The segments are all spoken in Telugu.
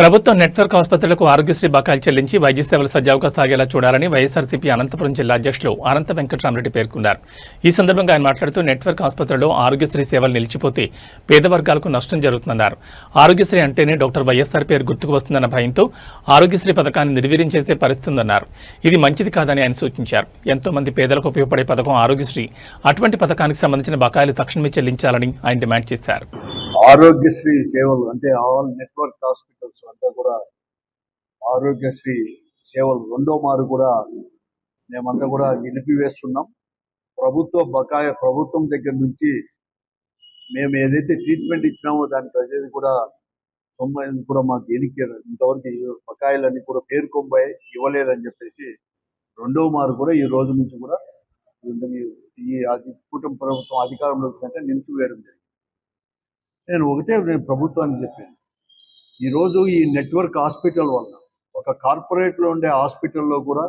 ప్రభుత్వం నెట్వర్క్ ఆసుపత్రులకు ఆరోగ్యశ్రీ బకాయిలు చెల్లించి వైద్య సేవలు సజావుగా సాగేలా చూడాలని వైఎస్ఆర్సీపీ అనంతపురం జిల్లా అధ్యక్షులు అనంత వెంకటరామరెడ్డి పేర్కొన్నారు. ఈ సందర్భంగా ఆయన మాట్లాడుతూ నెట్వర్క్ ఆసుపత్రుల్లో ఆరోగ్యశ్రీ సేవలు నిలిచిపోతే పేద వర్గాలకు నష్టం జరుగుతుందన్నారు. ఆరోగ్యశ్రీ అంటేనే డాక్టర్ వైఎస్ఆర్ పేరు గుర్తుకు వస్తుందన్న భయంతో ఆరోగ్యశ్రీ పథకాన్ని నిర్వీర్యం చేసే పరిస్థితి ఉందన్నారు. ఇది మంచిది కాదని ఆయన సూచించారు. ఎంతో మంది పేదలకు ఉపయోగపడే పథకం ఆరోగ్యశ్రీ. అటువంటి పథకానికి సంబంధించిన బకాయిలు తక్షణమే చెల్లించాలని ఆయన డిమాండ్ చేశారు. ఆరోగ్యశ్రీ సేవలు అంటే ఆల్ నెట్వర్క్ హాస్పిటల్స్ అంతా కూడా ఆరోగ్యశ్రీ సేవలు రెండో మారు కూడా మేమంతా కూడా నిలిపివేస్తున్నాం. ప్రభుత్వ బకాయ ప్రభుత్వం దగ్గర నుంచి మేము ఏదైతే ట్రీట్మెంట్ ఇచ్చినామో దానికి అదేది కూడా సొమ్ము కూడా మాకు దేనికి ఇంతవరకు బకాయిలన్నీ కూడా పేర్కొంబాయి ఇవ్వలేదని చెప్పేసి రెండో మారు కూడా ఈ రోజు నుంచి కూడా ఈ అది కుటుంబ ప్రభుత్వం అధికారంలో వచ్చినట్టే నిలిచివేయడం జరిగింది. నేను ఒకటే నేను ప్రభుత్వానికి చెప్పాను ఈరోజు ఈ నెట్వర్క్ హాస్పిటల్ వల్ల ఒక కార్పొరేట్లో ఉండే హాస్పిటల్లో కూడా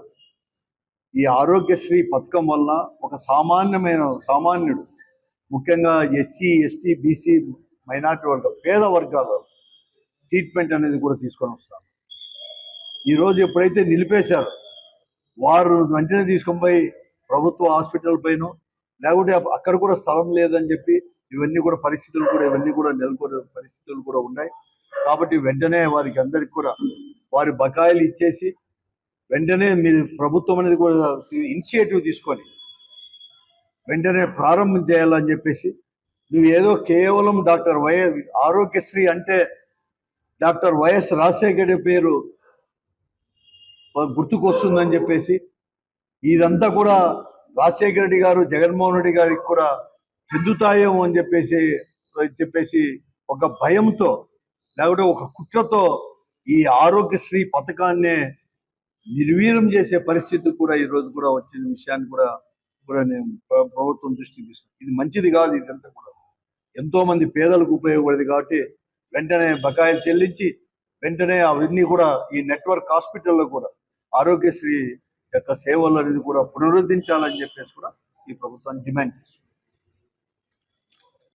ఈ ఆరోగ్యశ్రీ పథకం వల్ల ఒక సామాన్యమైన సామాన్యుడు ముఖ్యంగా ఎస్సీ ఎస్టీ బీసీ మైనార్టీ వర్గ పేద వర్గాల ట్రీట్మెంట్ అనేది కూడా తీసుకొని వస్తాను ఈరోజు ఎప్పుడైతే నిలిపేశారు వారు వెంటనే తీసుకొని పోయి ప్రభుత్వ హాస్పిటల్ పైన లేకుంటే అక్కడ కూడా స్థలం లేదని చెప్పి ఇవన్నీ కూడా పరిస్థితులు కూడా ఇవన్నీ కూడా నెలకొనే పరిస్థితులు కూడా ఉన్నాయి. కాబట్టి వెంటనే వారికి అందరికి కూడా వారి బకాయిలు ఇచ్చేసి వెంటనే మీరు ప్రభుత్వం అనేది కూడా ఇనిషియేటివ్ తీసుకొని వెంటనే ప్రారంభం చేయాలని చెప్పేసి నువ్వు ఏదో కేవలం డాక్టర్ వైఎస్ ఆరోగ్యశ్రీ అంటే డాక్టర్ వైఎస్ రాజశేఖర్ పేరు గుర్తుకొస్తుందని చెప్పేసి ఇదంతా కూడా రాజశేఖర రెడ్డి గారు జగన్మోహన్ రెడ్డి గారికి కూడా చెందుతాయేమో అని చెప్పేసి చెప్పేసి ఒక భయంతో లేకపోతే ఒక కుట్రతో ఈ ఆరోగ్యశ్రీ పథకాన్నే నిర్వీర్యం చేసే పరిస్థితి కూడా ఈ రోజు కూడా వచ్చిన విషయాన్ని కూడా కూడా నేను ప్రభుత్వం దృష్టికి తీసుకున్నాను ఇది మంచిది కాదు ఇదంతా కూడా. ఎంతోమంది పేదలకు ఉపయోగపడేది కాబట్టి వెంటనే బకాయిలు చెల్లించి వెంటనే అవన్నీ కూడా ఈ నెట్వర్క్ హాస్పిటల్లో కూడా ఆరోగ్యశ్రీ యొక్క సేవలు అనేది కూడా పునరుద్ధరించాలని చెప్పేసి కూడా ఈ ప్రభుత్వాన్ని డిమాండ్ చేస్తుంది.